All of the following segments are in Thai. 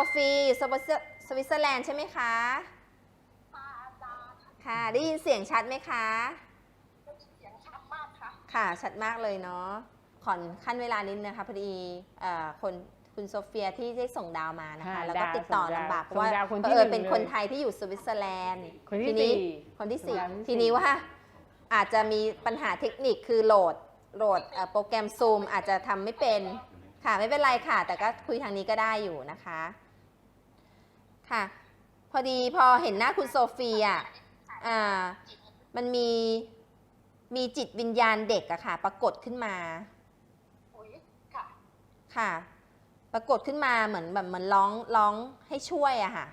ค่ะคุณโซฟีสวิตเซอร์สวิตเซอร์แลนด์ใช่ไหมคะค่ะอาจารย์ค่ะ ได้ยินเสียงชัดไหมคะเป็นเสียงชัดมากค่ะ ค่ะ ชัดมากเลยเนาะ ขอนขั้นเวลานิดนึงนะคะพอดีเอ่อคนคุณโซเฟียที่ได้ส่งดาวมานะคะ ค่ะแล้วก็ดาวติดต่อส่งดาวลำบากเพส่ราะงว่าดาวคนเผที่อิญหนึ่งเป็นคนเลยไทยที่อยู่สวิตเซอร์แลนด์คนที่ทีนี้สี่คนที่สี่ดาวที่ทีนี้สี่ ว่าอาจจะมีปัญหาเทคนิคคือโหลดโหลดเอ่อโปรแกรมซูมอาจจะทำไม่เป็น ค่ะไม่เป็นไรค่ะ แต่ก็คุยทางนี้ก็ได้อยู่นะคะ ค่ะ พอดีพอเห็นหน้าคุณโซฟีอะอ่ามันมีมีจิตวิญญาณเด็กอะค่ะ ปรากฏขึ้นมาอุ้ยค่ะ ค่ะ ปรากฏขึ้นมาเหมือนแบบเหมือนร้องร้องให้ช่วยอะค่ะ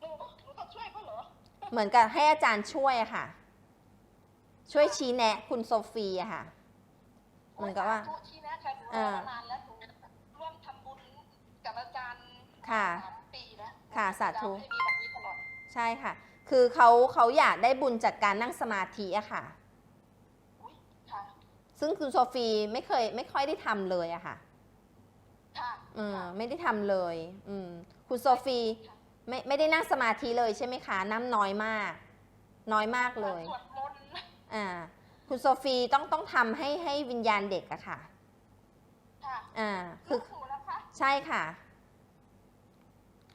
หนูหนูต้องช่วยเขาเหรอเหมือนกับให้อาจารย์ช่วยอะค่ะ ช่วยชี้แนะคุณโซฟีอะค่ะ เหมือนกับว่าโยสธุชี้แนะค่ะหนูอ่ารอมานานแล้วหนูร่วมทำบุญกับอาจารย์ ค่ะ สามปีแล้ว ค่ะ สาธุ ให้มีวันนี้ตลอดใช่ค่ะ คือเขาเขาอยากได้บุญจากการนั่งสมาธิอะค่ะ อุ้ยค่ะ ซึ่งคุณโซฟีไม่เคยไม่ค่อยได้ทำเลยอะค่ะค่ะเออค่ะไม่ได้ทำเลย อืมคุณโซฟีไม่ไม่ได้นั่งสมาธิเลยใช่ไหมคะ น้ำน้อยมาก น้อยมากเลย สวดมนต์อ่า คุณโซฟีต้องต้องทำให้ให้วิญญาณเด็กอะค่ะ ค่ะอ่า คืคืออหนูแล้วคะ ใช่ค่ะ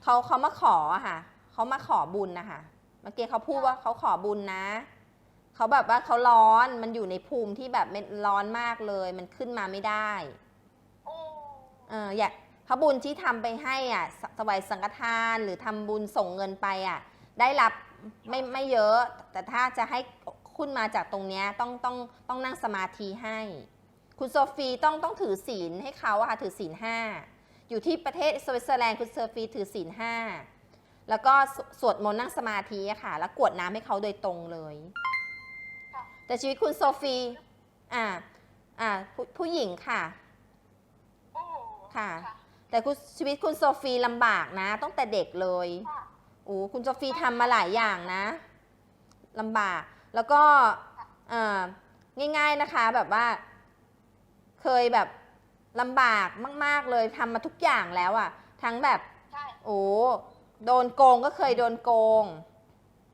เขาเขามาขออะค่ะเขามาขอบุญนะคะเมื่อกี้เขาพูดว่าเขาขอบุญนะเขาแบบว่าเขาร้อนมันอยู่ในภูมิที่แบบมันร้อนมากเลย มันขึ้นมาไม่ได้โอ้เอออยากพระบุญที่ทำไปให้อะสถวายสังฆทานหรือทำบุญส่งเงินไปอะ ได้รับไม่ไม่เยอะ แต่ถ้าจะให้คุณมาจากตรงเนี้ยต้องต้องต้องนั่งสมาธิให้ คุณโซฟีต้องต้องถือศีลให้เขาอะค่ะถือศีลห้า อยู่ที่ประเทศสวิตเซอร์แลนด์คุณโซฟีถือศีลห้าแล้วก็สสวดมนต์นั่งสมาธิอะค่ะ แล้วกรวดน้ำให้เขาโดยตรงเลยค่ะแต่ชีวิตคุณโซฟีอ่าอ่าผู้ผู้หญิงค่ะโอ้ค่ะ แต่คุณชีวิตคุณโซฟีลำบากนะตั้งแต่เด็กเลยค่ะโอ้คุณโซฟีทำมาหลายอย่างนะลำบาก แล้วก็เอ่อง่ายๆนะคะแบบว่า เคยแบบ ลำบากมาก ๆเลยทำมาทุกอย่างแล้วอะทั้งแบบใช่โอ้โดนโกงก็เคยโดนโกง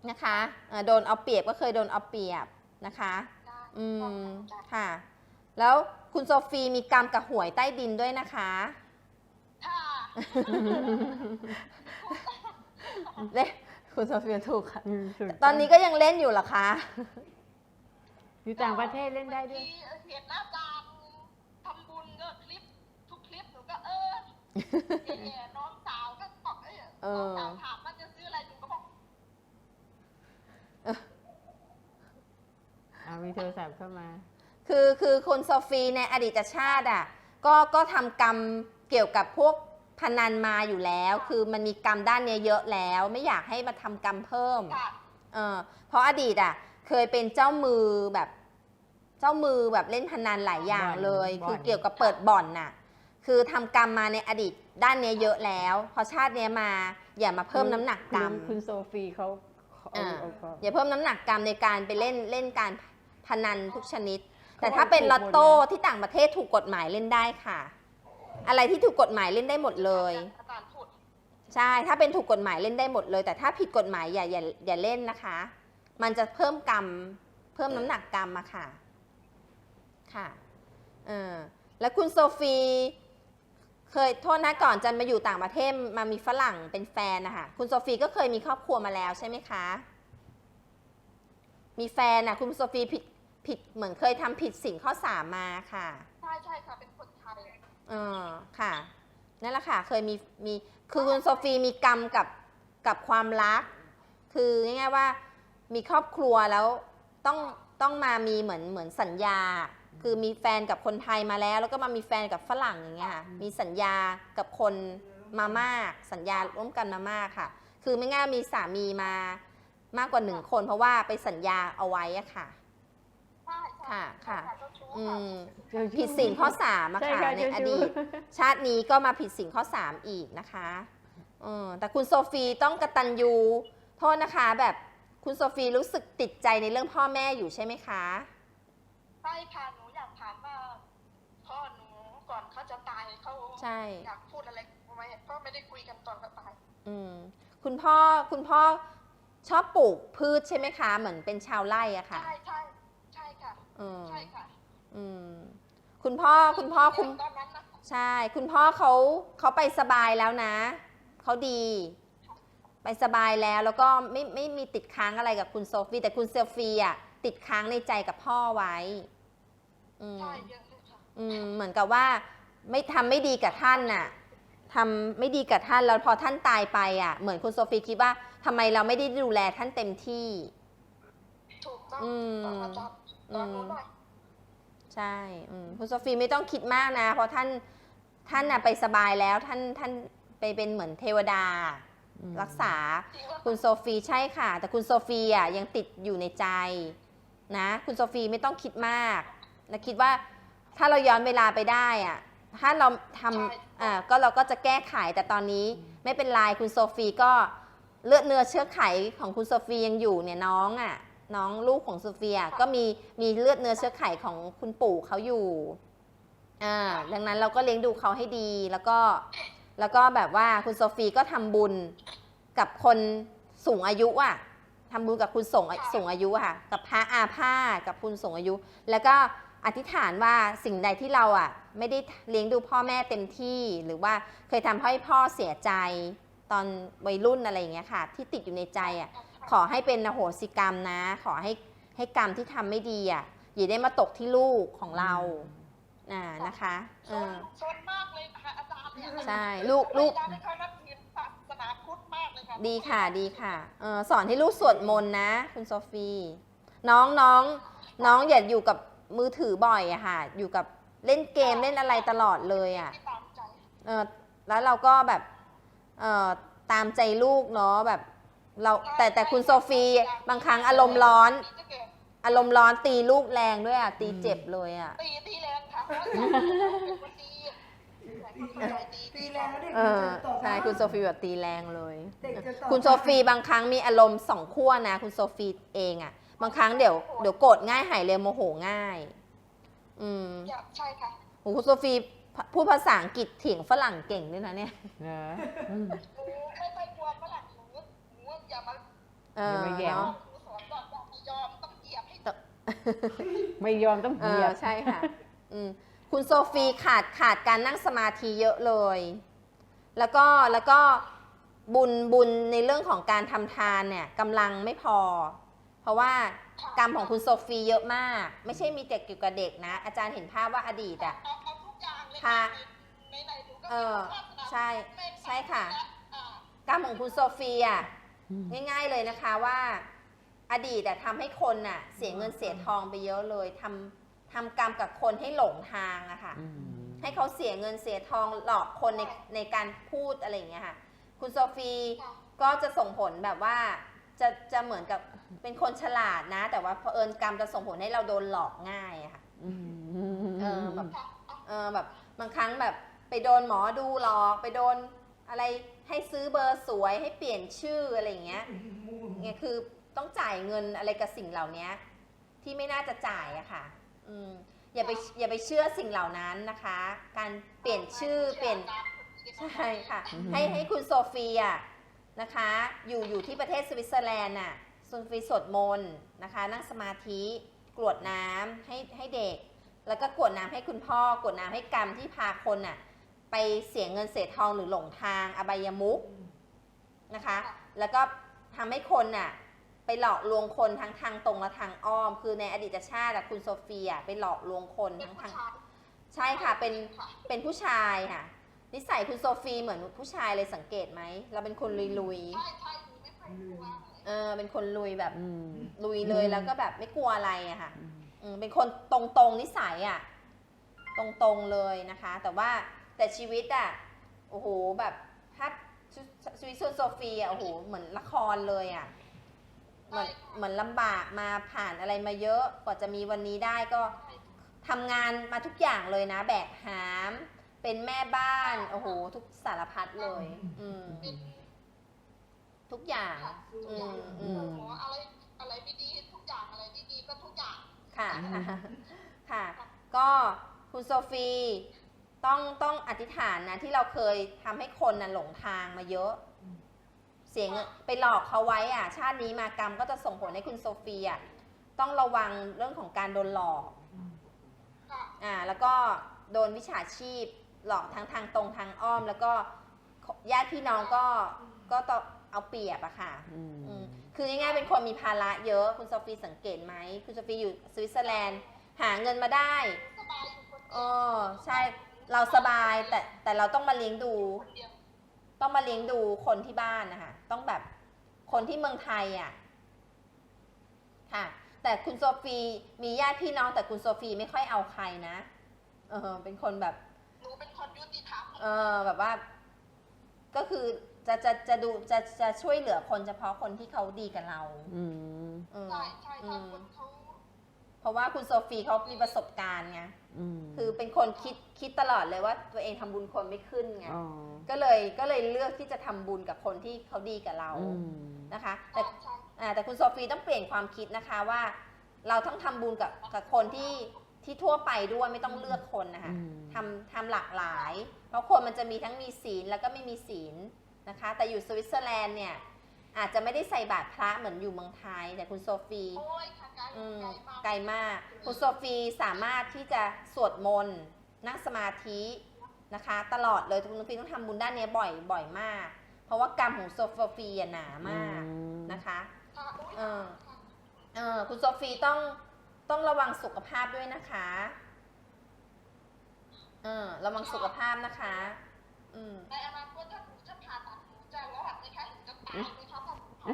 นะคะเอ่อโดนเอาเปรียบก็เคยโดนเอาเปรียบนะคะได้อืมได้ค่ะ แล้วคุณโซฟีมีกรรมกับหวยใต้ดินด้วยนะคะค่ะเล่นคุณโซเฟียถูกค่ะอืมถูกตอนนี้ก็ยังเล่นอยู่เหรอคะ อยู่ต่างประเทศเล่นได้ด้วยบางทีเห็นอาจารย์ทำบุญก็คลิป ทุกคลิปหนูก็เอ อแย่ๆน้องสาวก็บอกเอ้ยเออน้องสาวถามว่าจะซื้ออะไรหนูก็บอกเอามีโทรศัพท์เข้ามา คือคือคุณโซฟีในอดีตชาติอะก็ก็ทำกรรมเกี่ยวกับพวกพนันมาอยู่แล้ว คือมันมีกรรมด้านเนี้ยเยอะแล้ว ไม่อยากให้มาทำกรรมเพิ่มค่ะเออเพราะอดีตอะ เคยเป็นเจ้ามือแบบ เจ้ามือแบบเล่นพนันหลายอย่างเลย บ่อน คือเกี่ยวกับเปิดบ่อนน่ะ คือทำกรรมมาในอดีตด้านเนี้ยเยอะแล้ว พอชาติเนี้ยมาอย่ามาเพิ่มน้ำหนักกรรม คุณคุณโซฟีเขาเขาเอาอ่าเอาเอาอย่าเพิ่มน้ำหนักกรรมในการไปเล่นเล่นการพนันทุกชนิดเขาแต่ถ้าเป็นถูกลอตโต้หมดนะที่ต่างประเทศถูกกฎหมายเล่นได้ค่ะ อะไรที่ถูกกฎหมายเล่นได้หมดเลยอาจารย์พูดใช่ถ้าเป็นถูกกฎหมายเล่นได้หมดเลย แต่ถ้าผิดกฎหมายอย่าอย่าอย่าเล่นนะคะ มันจะเพิ่มกรรมเพิ่มน้ำหนักกรรมมาค่ะค่ะเออแล้วคุณโซฟี เคยโทษนะก่อนจะมาอยู่ต่างประเทศมามีฝรั่งเป็นแฟนนะคะคุณโซฟีก็เคยมีครอบครัวมาแล้วใช่ไหมคะ มีแฟนนะคุณโซฟีผิดผิดเหมือนเคยทำผิดสิ่งข้อสามมาค่ะ ใช่ใช่ค่ะเป็นคนไทยเออค่ะนั่นแหละค่ะ เคยมีมีคือคุณโซฟีมีกรรมกับกับความรัก คือง่ายๆว่ามีครอบครัวแล้วต้องต้องมามีเหมือนเหมือนสัญญา คือมีแฟนกับคนไทยมาแล้ว แล้วก็มามีแฟนกับฝรั่งอย่างเงี้ยค่ะมีสัญญากับคนมามากสัญญาร่วมกันมามากค่ะ คือไม่ง่ายมีสามีมามากกว่าหนึ่งคน เพราะว่าไปสัญญาเอาไว้อะค่ะ ใช่ใช่ค่ะค่ะ เจ้าชู้อืค่ะมเจ้าชู้ผิดสิ่งข้อสามอะใช่ค่ะค่ะในเจ้าอชู้ดีตชาตินี้ก็มาผิดสิ่งข้อ3อีกนะคะเออแต่คุณโซฟีต้องกระตันยูโทษนะคะ แบบคุณโซฟีรู้สึกติดใจในเรื่องพ่อแม่อยู่ใช่ไหมคะ ใช่ค่ะหนูอยากถามว่าพ่อหนูก่อน เขาจะตายเขาใช่อยากพูดอะไรไหมว้ก็ไม่ได้คุยกันตอนก็ตายอืมคุณพ่อคุณพ่อชอบปลูกพืชใช่ไหมคะ เหมือนเป็นชาวไร่อะค่ะ ใช่ใช่ใช่ค่ะอืมใช่ค่ะ อืมคุณพ่อคุณพ่อคุณตอนนั้นนะใช่ คุณพ่อเขาเขาไปสบายแล้วนะ เขาดี ไปสบายแล้วแล้วก็ไม่ไม่มีติดค้างอะไรกับคุณโซฟีแต่คุณโซฟีอะติดค้างในใจกับพ่อไว้ อืมใช่เยอะเลยค่ะอืมเหมือนกับว่า ไม่ทำไม่ดีกับท่านน่ะทำไม่ดีกับท่านแล้วพอท่านตายไปอะ เหมือนคุณโซฟีคิดว่าทำไมเราไม่ได้ดูแลท่านเต็มที่ ถูกต้องอืมตอนอาจารย์ตอนนู้นหน่อยใช่อืมคุณโซฟีไม่ต้องคิดมากนะ เพราะท่านท่านน่ะไปสบายแล้วท่านท่านไปเป็นเหมือนเทวดาอืมรักษา จริงว่าคุณโซฟีใช่ค่ะ แต่คุณโซฟีอะยังติดอยู่ในใจนะ คุณโซฟีไม่ต้องคิดมากนะคิดว่าถ้าเราย้อนเวลาไปได้อะ ถ้าเราทำอ่าก็เราก็จะแก้ไขแต่ตอนนี้ไม่เป็นไรคุณโซฟีก็เลือดเนื้อเชื้อไขของคุณโซฟียังอยู่เนี่ยน้องอะน้องลูกของโซฟีอะก็มีมีเลือดเนื้อเชื้อไขของคุณปู่เขาอยู่อ่าดังนั้นเราก็เลี้ยงดูเขาให้ดีแล้วก็แล้วก็แบบว่าคุณโซฟีก็ทำบุญกับคนสูงอายุอะทำบุญกับคุณสูงสูงอายุอะค่ะ กับพระอาพาธกับคุณสูงอายุ แล้วก็ อธิษฐานว่าสิ่งใดที่เราอะไม่ได้เลี้ยงดูพ่อแม่เต็มที่ หรือว่าเคยทำให้พ่อเสียใจตอนวัยรุ่นอะไรอย่างเงี้ยค่ะ ที่ติดอยู่ในใจอะขอให้เป็นอโหสิกรรมนะ ขอให้ให้กรรมที่ทำไม่ดีอะอย่าได้มาตกที่ลูกของเราอ่านะคะเอชนอชนมากเลยค่ะอาจารย์เนี่ยใช่ลูกลูกอาจารย์ให้เขานับถือศาสนาพุทธมากเลยค่ะดีค่ะดีค่ะเออสอนให้ลูกสวดมนต์นะ คุณโซฟี น้องน้องน้องอย่าอยู่กับ มือถือบ่อยอะค่ะ อยู่กับเล่นเกมเล่นอะไรตลอดเลยอะที่ตามใจเออแล้วเราก็แบบเออตามใจลูกเนาะแบบเราแต่แต่คุณโซฟีบางครั้งอารมณ์ร้อน อารมณ์ร้อนตีลูกแรงด้วยอะตีเจ็บเลยอะตีตีแรงค่ะเพราะว่าเป็นคนดีเป็นคนดีตีแล้วเด็กเอมันอจะตกใช่ คุณโซฟีแบบตีแรงเลย เด็กจะตกคุณโซฟีบางครั้งมีอารมณ์สองขั้วนะ คุณโซฟีเองอะ บางครั้งเดี๋ยวเดี๋ยวโกรธง่ายหายเร็วโมโหง่าย อืมอยากใช่ค่ะโหคุณโซฟีพูดภาษาอังกฤษเถียงฝรั่งเก่งด้วยนะเนี่ยเหรออืมหนูไม่ไปกลัวฝรั่งหนูหนูอย่ามาเอออย่ามาแย่งเนาะหนูสอนก่อนบอกยอมต้องเหยียบให้ไม่ยอมต้องเอเหยีอยบใช่ค่ะ อืมคุณโซฟีขาดขาดการนั่งสมาธิเยอะเลย แล้วก็แล้วก็บุญบุญในเรื่องของการทำทานเนี่ยกำลังไม่พอ เพราะว่ากรรมของคุณโซฟีเยอะมาก ไม่ใช่มีแต่เกี่ยวกับเด็กนะ อาจารย์เห็นภาพว่าอดีตอะเอาเอาทุกอย่างเลยค่ะ ในในหนูก็เออ มีวาสนาใช่ เป็นใช่ค่ะ อ่ากรรมของคุณโซฟีอะ ง่ายๆเลยนะคะว่า อดีตอะทำให้คนน่ะ เสียเงินเสียทองไปเยอะเลยทำทำกรรมกับคนให้หลงทางอะค่ะอืมให้เขาเสียเงินเสียทองหลอกคนในในการพูดอะไรอย่างเงี้ยค่ะ คุณโซฟีค่ะก็จะส่งผลแบบว่าจะจะเหมือนกับ เป็นคนฉลาดนะ แต่ว่าเผอิญกรรมจะส่งผลให้เราโดนหลอกง่ายอะค่ะอืมเออแบบค่ะเออแบบบางครั้งแบบไปโดนหมอดูหลอกไปโดนอะไรให้ซื้อเบอร์สวยให้เปลี่ยนชื่ออะไรอย่างเงี้ยเนี่ยคือต้องจ่ายเงินอะไรกับสิ่งเหล่านี้ที่ไม่น่าจะจ่ายอะค่ะอืมอย่าไปอย่าไปเชื่อสิ่งเหล่านั้นนะคะ การเปลี่ยนชื่อเปลี่ยนใช่ค่ะ ให้ให้คุณโซฟีอะนะคะ อยู่อยู่ที่ประเทศสวิตเซอร์แลนด์น่ะ โซฟีสวดมนต์นะคะ นั่งสมาธิกรวดน้ำให้ให้เด็ก แล้วก็กรวดน้ำให้คุณพ่อกรวดน้ำให้กรรมที่พาคนน่ะไปเสียเงินเสียทองหรือหลงทางอบายมุกนะคะ แล้วก็ทำให้คนน่ะไปหลอกลวงคนทั้งทางตรงและทางอ้อม คือในอดีตชาติอะคุณโซฟีอะไปหลอกลวงคนทั้งทางใช่ค่ะเป็นเป็นผู้ชายค่ะนิสัยคุณโซฟีเหมือนผู้ชายเลยสังเกตไหมเราเป็นคนลุยใช่ใช่ หนูไม่ค่อยกลัวๆเออเป็นคนลุยแบบอืมลุยเลยอืมแล้วก็แบบไม่กลัวอะไรอะค่ะอืมอืมเป็นคนตรงๆนิสัยอะตรงๆเลยนะคะ แต่ว่าแต่ชีวิตอะโอ้โหแบบถ้าชีวิตโซฟีอะโอ้โหเหมือนละครเลยอะเหมือนเหมือนลำบากมาผ่านอะไรมาเยอะกว่าจะมีวันนี้ได้ก็ทำงานมาทุกอย่างเลยนะ แบกหาม เป็นแม่บ้าน โอ้โห ทุกสารพัดเลย อืมเป็น ทุกอย่างค่ะอืมอืม หมออะไรอะไรไม่ดีทุกอย่างอะไรที่ดีก็ทุกอย่าง ค่ะ ค่ะ ก็คุณโซฟีต้องต้องอธิษฐานนะ ที่เราเคยทำให้คนน่ะหลงทางมาเยอะเสียเงินไปหลอกเขาไว้อะ ชาตินี้มากรรมก็จะส่งผลให้คุณโซฟีอะต้องระวังเรื่องของการโดนหลอก ค่ะ อ่าแล้วก็โดนวิชาชีพหลอกทั้งทางตรงทางอ้อม แล้วก็ญาติพี่น้องก็ก็ต้อง เอาเปรียบอะค่ะอืมอืมคือง่ายๆเป็นคนมีภาระเยอะคุณโซฟีสังเกตไหมคุณโซฟีอยู่สวิตเซอร์แลนด์ หาเงินมาได้สบายอยู่คนเดีอ๋ยอวใช่เราสบายแต่แต่เราต้องมาเลี้ยงดูคนเดียวต้องมาเลี้ยงดูคนที่บ้านนะคะต้องแบบคนที่เมืองไทยอะค่ะ แต่คุณโซฟีมีญาติพี่น้องแต่คุณโซฟีไม่ค่อยเอาใครนะเออเป็นคนแบบหนูเป็นคนยุติธรรมเออแบบว่า ก็คือ จะจะจะดูจะจะช่วยเหลือคนเฉพาะคนที่เขาดีกับเราอืมเออใช่ใช่อืถ้าคมนเขาเพราะว่าคุณโซฟีเขามีประสบการณ์ไง อืมคือเป็นคนคิดคิดตลอดเลยว่าตัวเองทำบุญคนไม่ขึ้นไง อ๋อก็เลยก็เลยเลือกที่จะทำบุญกับคนที่เขาดีกับเราอืมนะคะใช่แต่ใช่อ่าแต่คุณโซฟีต้องเปลี่ยนความคิดนะคะว่า เราต้องทำบุญกับกับคนที่ที่ทั่วไปด้วยไม่ต้องเลือกคนนะคะอืม ทำทำหลากหลาย เพราะคนมันจะมีทั้งมีศีลแล้วก็ไม่มีศีล นะคะ แต่อยู่สวิตเซอร์แลนด์เนี่ย อาจจะไม่ได้ใส่บาตรพระเหมือนอยู่เมืองไทยแต่คุณโซฟีโอ้ยค่ะไกลอืมไกลมากไกลมาก คุณโซฟีสามารถที่จะสวดมนต์นั่งสมาธินะคะ ตลอดเลยคุณโซฟีต้องทำบุญด้านเนี้ยบ่อยบ่อยมาก เพราะว่ากรรมของโซฟีอะหนามากนะคะ ค่ะโอ้ยเออเออคุณโซฟีต้องต้องระวังสุขภาพด้วยนะคะเออระวังสุขภาพนะคะ อืม ในอนาคตถ้าหนูจะผ่า ไหมคะถ้าหนูผ่า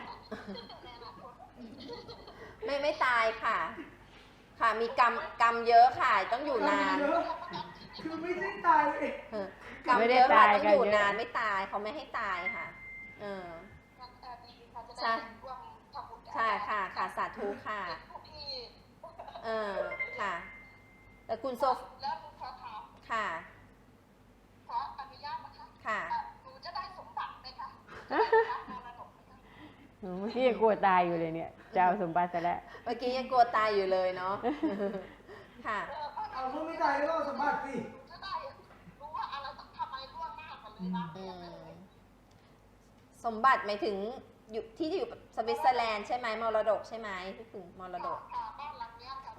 ตัดในอนาคตไม่ไม่ตายค่ะ ค่ะมีกรรมกรรมเยอะค่ะ ต้องอยู่นานคือไม่ได้ตายเลยเออกรรมไม่ได้เยอะค่ะตายต้องกันอยู่เยอะนานไม่ตายเขาไม่ให้ตายค่ะ เออมันเอ่อดีค่ะจะใช่ได้ร่วมทำบุญกับใช่ค่ะค่ะสาธุค่ะพวกพี่เออค่ะแต่คุณโซฟแล้วหนูขอถามค่ะขออนุญาตนะคะค่ะเอ่อหนูจะได้สมบัติไหมคะมรดกไหมคะ เมื่อกี้ยังกลัวตายอยู่เลยเนี่ยจะเอาสมบัติซะแล้วเมื่อกี้ยังกลัวตายอยู่เลยเนาะ ค่ะ เออถ้าเอาเขาไม่ตายแล้วก็เอาสมบัติสิหนูจะได้รู้ว่าอะไรต้องทำอะไรล่วงหน้ากันเลยนะอืมสมบัติหมายถึงอยู่ที่อยู่สวิตเซอร์แลนด์ใช่ไหมมรดกใช่ไหมพูดถึงมรดกค่ะบ้านหลังเนี้ยค่ะ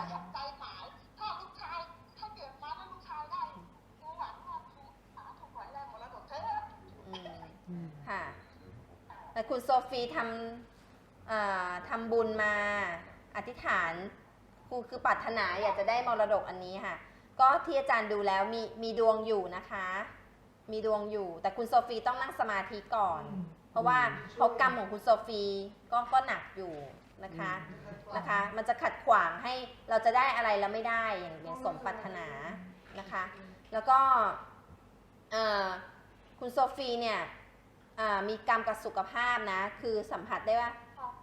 มแล้วค่ะก็ใจหมาย ถ้าลูกชาย ถ้าเกิดมาแล้วลูกชายได้ดูหวังว่าถูกหาถูกหวยได้หมดแล้วหนูเธออืมอืมค่ะ แต่คุณโซฟีทำอ่าทำบุญมา อธิษฐานคือคือปรารถนาอยากจะได้มรดกอันนี้ค่ะ ก็ที่อาจารย์ดูแล้วมีมีดวงอยู่นะคะ มีดวงอยู่ แต่คุณโซฟีต้องนั่งสมาธิก่อน เพราะว่าเพราะกรรมของคุณโซฟีก็ก็หนักอยู่ นะคะนะคะ มันจะขัดขวางให้เราจะได้อะไรแล้วไม่ได้อย่างอย่างสมปรารถนานะคะ แล้วก็เอ่อคุณโซฟีเนี่ยอ่ามีกรรมกับสุขภาพนะ คือสัมผัสได้ว่า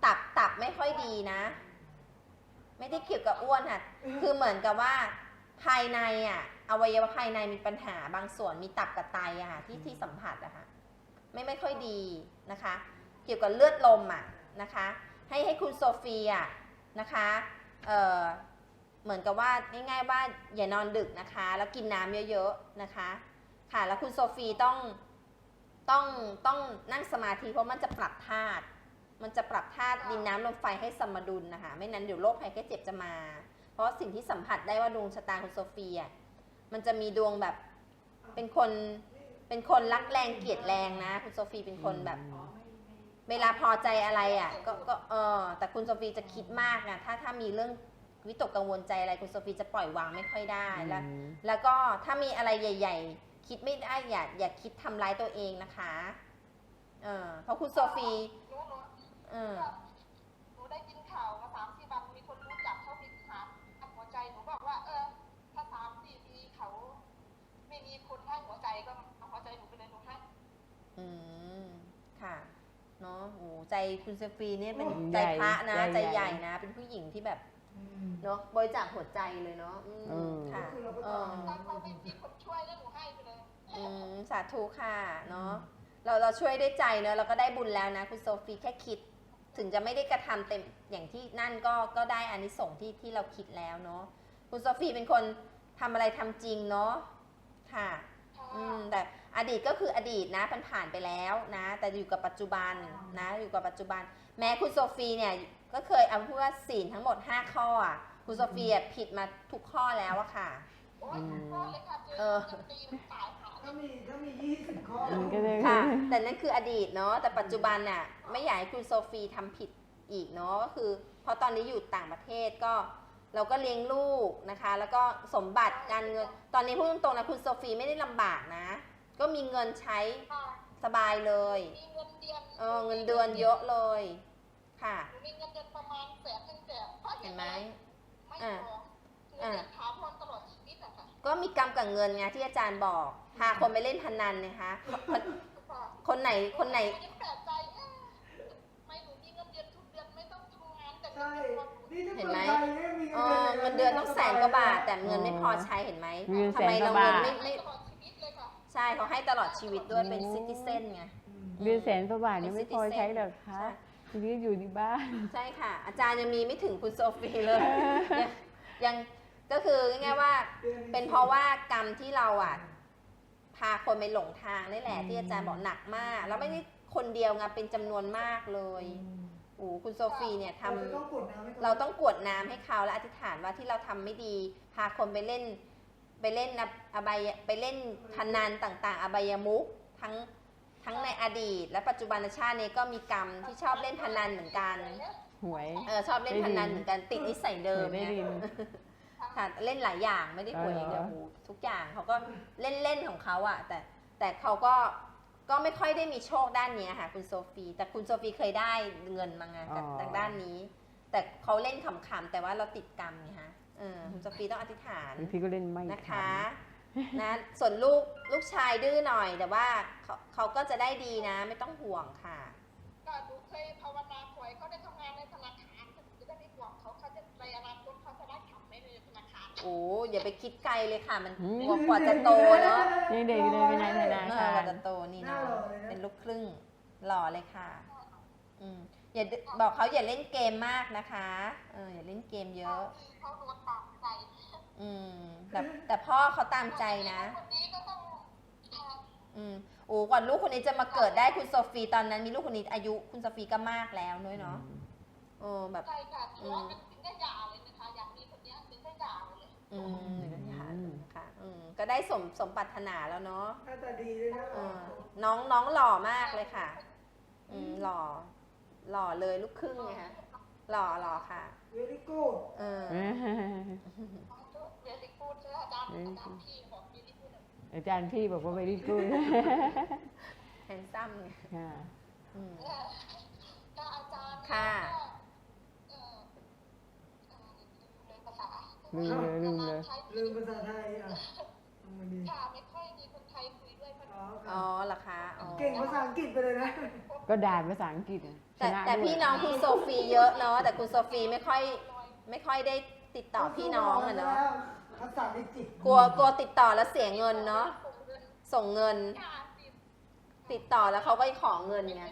ตับตับไม่ค่อยดีนะ ไม่ได้เกี่ยวกับอ้วนค่ะคือเหมือนกับว่าภายในอะอวัยวะภายในมีปัญหาบางส่วนมีตับกับไตอะค่ะที่ที่สัมผัสอะค่ะไม่ไม่ค่อยดีนะคะ เกี่ยวกับเลือดลมอะนะคะ ให้ให้คุณโซฟีอะนะคะเอ่อเหมือนกับว่าง่ายๆว่าอย่านอนดึกนะคะ แล้วกินน้ำเยอะๆนะคะ ค่ะแล้วคุณโซฟีต้องต้องต้องนั่งสมาธิเพราะมันจะปรับธาตุมันจะปรับธาตุดินน้ำลมไฟให้สมดุลนะคะ ไม่นั้นเดี๋ยวโรคภัยแค่เจ็บจะมา เพราะสิ่งที่สัมผัสได้ว่าดวงชะตาคุณโซฟีอะมันจะมีดวงแบบเป็นคนเป็นคนรักแรงเกลียดแรงนะ คุณโซฟีเป็นคนแบบ เวลาพอใจอะไรอะก็ก็เออแต่คุณโซฟีจะคิดมากนะถ้าถ้ามีเรื่องวิตกกังวลใจอะไรคุณโซฟีจะปล่อยวางไม่ค่อยได้แล้ว อืม แล้วก็ถ้ามีอะไรใหญ่ ๆ คิดไม่ได้อย่าอย่าคิดทำร้ายตัวเองนะคะเออเพราะคุณโซฟีหนูหนูเออห คุณโซฟีเนี่ยเป็นใหใจญ่พระนะใหญ่ใจใหญ่ใหญ่นะ เป็นผู้หญิงที่แบบเนาะบริจาคหัวใจเลยเนาะอืมเออค่ะเออถ้าเขาไม่มีคนช่วยแล้วหนูให้ไปเลยอืมสาธุค่ะเนาะเราเราช่วยด้วยใจเนอะเราก็ได้บุญแล้วนะ คุณโซฟีแค่คิด ถึงจะไม่ได้กระทำเต็มอย่างที่นั่นก็ก็ได้อานิสงส์ที่ที่เราคิดแล้วเนาะคุณโซฟีเป็นคนทำอะไรทำจริงเนาะค่ะ อืมแต่ อดีตก็คืออดีตนะมันผ่านไปแล้วนะ แต่อยู่กับปัจจุบันนะ อยู่กับปัจจุบัน แม้คุณโซฟีเนี่ยก็เคยเอาพูดว่าศีลทั้งหมด 5 ข้ออะคุณโซฟีอะผิดมาทุกข้อแล้วอะค่ะโอ้ยพ่อเลยค่ะเจเอออจะตีมันตายหาถ้ามีถ้ามียี่สิบข้อมันก็เลยค่ะ แต่นั่นคืออดีตเนาะแต่ปัจจุบันน่ะไม่อยากให้คุณโซฟีทำผิดอีกเนาะก็คือเพราะตอนนี้อยู่ต่างประเทศก็เราก็เลี้ยงลูกนะคะ แล้วก็สมบัติการเงินตอนนี้พูดตรงๆนะคุณโซฟีไม่ได้ลำบากนะ ก็มีเงินใช้ค่ะสบายเลย มีเงินเดือนเออเงินเดือนเยอะเลย ค่ะ หนูมีเงินเดือนประมาณแสนหนึ่งแต่พ่อเห็นไหมไม่อ่าพอเงินเดือนถามวันตลอดชีวิตอะค่ะก็มีกรรมกับเงินไงที่อาจารย์บอก พาคนไปเล่นพนันนะคะคนคนไหนคนไหน หยังแปลกใจเอ๊ะไม่หนูมีเงินเดือนทุกเดือนไม่ต้องทำงานแต่เงิใช่นเดือนพอหนูนี่ถ้าเห็นเปิดไหมใจเนี่ยมีเอเงินอเดืเงินเดือนต้องแสนกว่าบาท แต่เงินไม่พอใช้เห็นไหมเงินทำแสไมนกเราว่าเงินบาทไม่ไม่ ใช่เขาให้ตลอดชีวิตด้วยเป็นซิติเซนไงเดือนแสนกว่าบาทยังไม่พอใช้เหรอคะใช่ทีนี้อยู่ที่บ้าน ใช่ค่ะ อาจารย์ยังมีไม่ถึงคุณโซฟีเลยยังยังก็คือง่ายๆว่า เป็นเพราะว่ากรรมที่เราอะพาคนไปหลงทางนี่แหละอืมที่อาจารย์บอกหนักมาก แล้วไม่ได้คนเดียวไงเป็นจำนวนมากเลยโอ้คุณโซฟีเนี่ยทำเราจะต้องกดน้ำให้ขเราต้องกรวดน้ำให้เขาและอธิษฐานว่าที่เราทำไม่ดี พาคนไปเล่น ไปเล่นอบอบายไปเล่นพนันต่างๆ อบายมุขทั้งทั้งในอดีต และปัจจุบันชาตินี้ก็มีกรรมที่ชอบเล่นพนันเหมือนกันหวยเออชอบเล่นพนันเหมือนกันติดนิสัยเดิมได้เนี่ยดินค่ะเล่นหลายอย่างไม่ได้หวยอย่างเดียวอ๋อโอ้โหทุกอย่างเขาก็เล่นเล่นของเขาอะแต่แต่เขาก็ก็ไม่ค่อยได้มีโชคด้านเนี้ยค่ะ คุณโซฟีแต่คุณโซฟีเคยได้เงินมาไงจากจากด้านนี้ แต่เขาเล่นขำๆแต่ว่าเราติดกรรมไงฮะ เออคุณโซฟีต้องอธิษฐานบางทีก็เล่นไม่นะคะทันนะส่วนลูกลูกชายดื้อหน่อย แต่ว่าเขาเขาก็จะได้ดีนะ ไม่ต้องห่วงค่ะ ก็หนูเคยภาวนาขอให้เขาได้ทำงานในธนาคารหนูจะได้ไม่ห่วงเขาเขาจะในอนาคตเขาจะได้ทำไหมในธนาคารโอ้อย่าไปคิดไกลเลยค่ะ มันอืมกว่ากว่าจะโตเนาะยังเด็กอยู่เลยเป็นนายธนาเอคาอกรว่าจะโตนี่เนาะเป็นลูกครึ่งหล่อเลยค่ะ อืมอย่าดืบอกเขาอย่าเล่นเกมมากนะคะ เอออย่าเล่นเกมเยอะเขาโดนตามใจ อืมแต่แต่พ่อเขาตามใจนะ คนนี้ก็ต้องทอืมโอ้ก่อนลูกคนนี้จะมาเกิดได้คุณโซฟีตอนนั้นมีลูกคนนี้อายุคุณโซฟีก็มากแล้วน้อยเนาะเออแบบำใจค่ะทะเลาะกันถึงได้หย่าเลยนะคะ อย่างนี้คนเนี้ยถึงได้หย่าเลย อืมหนึ่งก็อย่าค่ะอืมก็ได้สมสมปรารถนาแล้วเนาะหน้าตาดีเลยนะเออน้องน้องหล่อมากเลยค่ะ อืมหล่อ หล่อเลยลูกครึ่งไงคะหล่อหล่อค่ะ เวลี่กูดเออเออ เวลิกูดใช่ไหม อาจารย์อาจารย์พี่บอกเวลิกูดอาจารย์พี่บอกว่าไม่ได้กู้แฮนซัมไงค่ะอืมก็อาจารย์ค่ะเออเลยภาษาลืมเลยลืมเลยลืมภาษาไทยอะทำไมดีค่ะไม่ค่อยมีคนไทยคุยด้วยเพราะอ๋อคอ๋รัอบเหรอคะอ๋อเก่งภาษาอังกฤษไปเลยนะ ก็ด่าภาษาอังกฤษอะชแต่นะแต่ด้วยพี่น้องคุณโซฟีเยอะเนาะแต่คุณโซฟีไม่ค่อยไม่ค่อยได้ติดต่อพี่น้องอะเนาะ ภาษาดิจิตกลัวกลัวติดต่อแล้วเสียเงินเนาะส่งเงิน ติดต่อแล้วเขาก็ขอเงินไง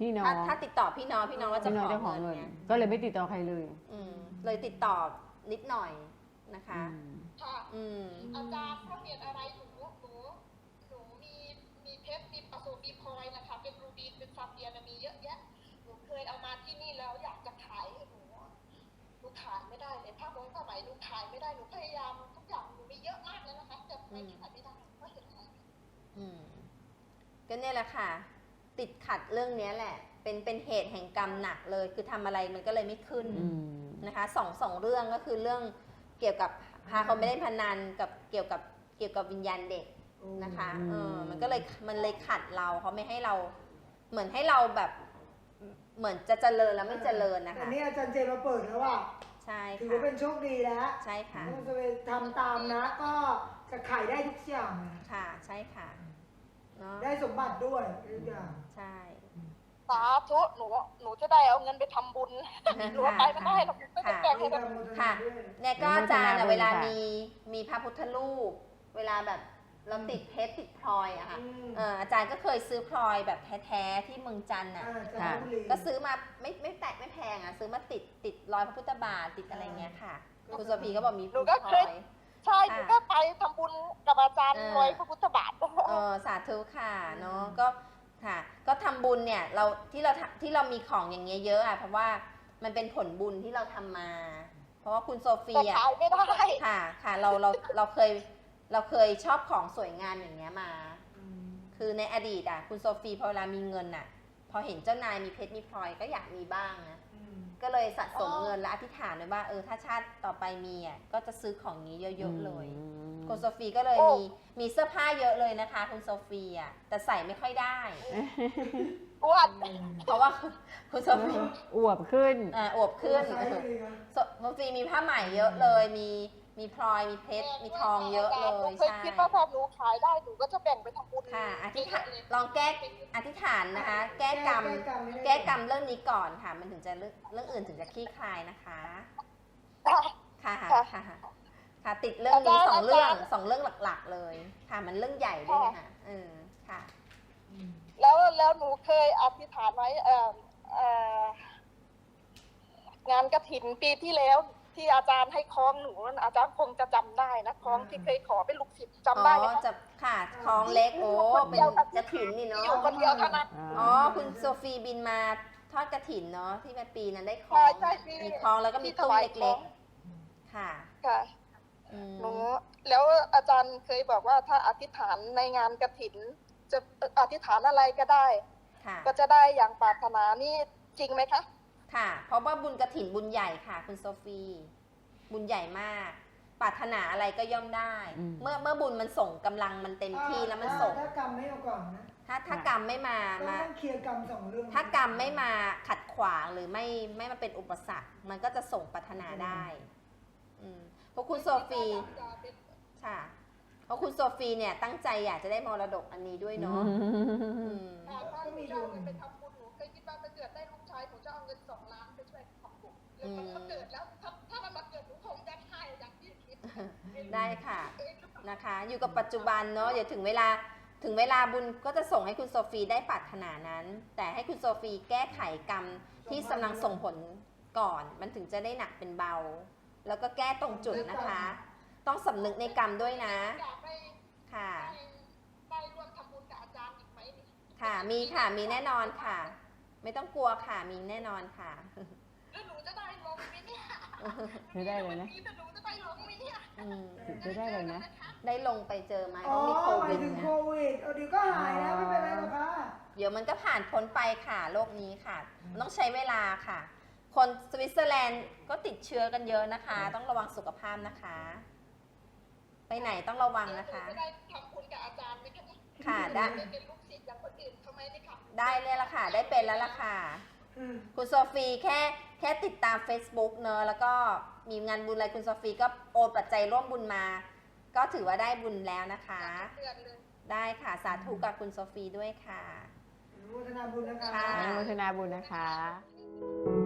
พี่น้อถ้างถ้าติดต่อพี่น้องพี่น้องก็จะพี่น้องขเจ้าอของเงิเงินนไงก็เลยไม่ติดต่อใครเลยอืมเลยติดต่อนิดหน่อยนะคะ อืมค่ะอืม อาจารย์ถ้าเหตุอะไรหนูหนูหนูมีมีเพชรมีประสูมีพลอยนะคะ เป็นรูบีนเป็นซาเฟียร์นะมีเยอะแยะหนูเคยเอามาที่นี่แล้วอยากจะขายให้หนูอะหนูขายไม่ได้เลยผ้า ม้งผ้าไหมหนูขายไม่ได้หนูพยายามทุกอย่างหนูมีเยอะมากเลยนะคะแต่ไม่ขายไม่ได้เพราะเหตุอะไรอืมก็เนี่ยแหละค่ะ ติดขัดเรื่องเนี้ยแหละ เป็นเป็นเหตุแห่งกรรมหนักเลย คือทำอะไรมันก็เลยไม่ขึ้นอืมนะคะสองสองเรื่องก็คือเรื่องเกี่ยวกับพาคนไปเล่นพนันกับเกี่ยวกับเกี่ยวกับวิญญาณเด็กนะคะเออมันก็เลยมันเลยขัดเราเขาไม่ให้เรา เหมือนให้เราแบบ เหมือนจะเจริญแล้วไม่เจริญนะแต่คะนี่อาจารย์เจมาเปิดแล้วอะ ใช่ถือค่ะว่าเป็นโชคดีแล้วใช่ค่ะถ้าจะไปทำตามนะ ก็จะขายได้ทุกอย่างนะค่ะใช่ค่ะเนาะได้สมบัติด้วยทุกอย่าง ใช่สาธุหนูหนูจะได้เอาเงินไปทำบุญ หนูว่าไปไม่ได้หรอกหนูไม่ได้แบ่งมีให้กากัรนโมทค่ะนาด้วยเนี่ยก็อาจารย์อะเวลามีมีพระพุทธรูป เวลาแบบ เราติดเพชรติดพลอยอะค่ะอืม เอออาจารย์ก็เคยซื้อพลอยแบบแท้ๆที่เมืองจันทร์อะอ่าจันทบุรี ก็ซื้อมาไม่ไม่แตกไม่แพงอะซื้อมาติดติดรอยพระพุทธบาทติดอะไรเงี้ยค่ะอ่า คุณโซฟีก็บอกมีหนูพลก็อเคยย ใช่หนูก็ไปทำบุญกับอาจารย์อ่ารอยพระพุทธบาท เออสาธุค่ะเนาะก็ค่ะ ก็ทำบุญเนี่ยเราที่เราทำที่เรามีของอย่างเงี้ยเยอะอะเพราะว่ามันเป็นผลบุญที่เราทำมา เพราะว่าคุณโซฟีแต่อะขายไม่ได้ ค่ะค่ะเราเราเราเคย เราเคยชอบของสวยงามอย่างเงี้ยมาอืมคือในอดีตอะคุณโซฟีพอเวลามีเงินอะ พอเห็นเจ้านายมีเพชรมีพลอยก็อยากมีบ้างนะอืมก็เลยสะสมอ๋อเงินและอธิษฐานไว้ว่าเออถ้าชาติต่อไปมีอะก็จะซื้อของนี้เยอะๆเลย คุณโซฟีก็เลยมีมีเสื้อผ้าเยอะเลยนะคะ คุณโซฟีอะแต่ใส่ไม่ค่อยได้ อ้วนเพราะว่าคุณโซฟีอวบขึ้นอ่าอวบขึ้นใช้ดีนะโซโซฟีมีผ้าใหม่เยอะเลยมี มีพลอยมีเพชรมีทองเยอะเลหนูยเคยใช่คิดว่าถ้าหนูขายได้หนูก็จะแบ่งไปทำบุญค่ะ อธิษฐานลองแก้อธิษฐานนะคะ แก้กรรม แก้กรรมแก้กรรมเรื่องนี้ก่อนค่ะ มันถึงจะเรื่องเรื่องอื่นถึงจะคลี่คลายนะคะได้ค่ะค่ะค่ะค่ะติดเรื่องนี้อาจารย์สองเรื่องอาจารย์สองเรื่องหลักๆ เลย ค่ะ มันเรื่องใหญ่ด้วยนะคะเออค่ะอืมแล้วแล้วหนูเคยอธิษฐานไว้เอ่อเอ่องานกระถินปีที่แล้ว ที่อาจารย์ให้คล้องหนูนั่นอาจารย์คงจะจำได้นะคล้องที่เคยขอเป็นลูกศิษย์จำได้ไหมอ๋อคะจะค่ะคลองเล็กโอ้เป็นกระถินนี่ที่เนาะอยู่คนเดียวเท่านั้น อ๋อคุณโซฟีบินมาทอดกระถินเนาะที่เป็นปีนั้นได้คลอใช่งใช่ปีมีคลองแล้วก็มีที่ตุ้มถวายเล็กของๆค่ะค่ะอืมหนูแล้วอาจารย์เคยบอกว่าถ้าอธิษฐานในงานกระถิน จะอธิษฐานอะไรก็ได้ ค่ะ ก็จะได้อย่างปรารถนานี่จริงไหมคะ ค่ะ เพราะว่าบุญกระถินบุญใหญ่ค่ะ คุณโซฟี บุญใหญ่มากปรารถนาอะไรก็ย่อมได้ อืม เมื่อเมื่อบุญมันส่งกำลังมันเต็มที่แล้วมันส่ง ถ้ากรรมไม่เอาก่อนนะถ้าถ้ากรรมไม่มาต้องมา ต้องเคลียร์กรรมสองเรื่องถ้ากรรมไม่มาขัดขวางหรือไม่ไม่มาเป็นอุปสรรค มันก็จะส่งปรารถนาได้อืมเพราะคุณโซฟีค่ะ เพราะคุณโซฟีเนี่ยตั้งใจอยากจะได้มรดกอันนี้ด้วยเนาะอืมถ้าหนูจะเอาเงินไปทำบุญหนู เคยคิดว่าถ้าเกิดได้ลูกชายหนูจะเอาเงินสองล้านไปช่วยทำบุญแล้วมันมาเกิดแล้วถ้าถ้ามันมาเกิดหนูคงจะให้อย่างที่คิดได้ค่ะนะคะ อยู่กับปัจจุบันเนาะเดี๋ยวถึงเวลาถึงเวลาบุญก็จะส่งให้คุณโซฟีได้ปรารถนานั้น แต่ให้คุณโซฟีแก้ไขกรรมที่กำลังส่งผลก่อน มันถึงจะได้หนักเป็นเบา แล้วก็แก้ตรงจุดนะคะ ต้องสำนึกในกรรมด้วยนะอยากได้ค่ะได้ได้ร่วมทำบุญกับอาจารย์อีกไหมนี่ค่ะ มีค่ะ มีแน่นอนค่ะ ไม่ต้องกลัวค่ะมีแน่นอนค่ะ แล้วหนูจะได้ลงไหมเนี่ยไม่ได้เลยนะหนูจะได้ลงไหมเนี่ยอืมจะได้เลยนะ ได้ลงไปเจอไหมอ๋อเพราะมีโคหมาวิยดถึงนะโควิดเอาเดี๋ยวก็หายแล้วไม่เป็นไรหรอกค่ะ เดี๋ยวมันก็ผ่านพ้นไปค่ะโรคนี้ค่ะมันต้องใช้เวลาค่ะ คนสวิตเซอร์แลนด์ก็ติดเชื้อกันเยอะนะคะ ต้องระวังสุขภาพนะคะ ไปไหนต้องระวังนะคะหจะได้ทำบุญกับอาจารย์ไหมคะเนี่ยค่ะได้ไม่เป็นลูกศิษย์อย่างคนอื่นทำ ไมได้ทำได้เลยละค่ะ ได้เป็นแล้วละค่ะอืมคุณโซฟีแค่แค่ติดตาม Facebook เนอะแล้วก็มีงานบุญอะไรคุณโซฟีก็โอนปัจจัยร่วมบุญมา ก็ถือว่าได้บุญแล้วนะคะ เดือนเลยได้ค่ะ สาธุกับคุณโซฟีด้วยค่ะ อนุโมทนาบุญนะคะค่ะอนุโมทนาบุญนะคะ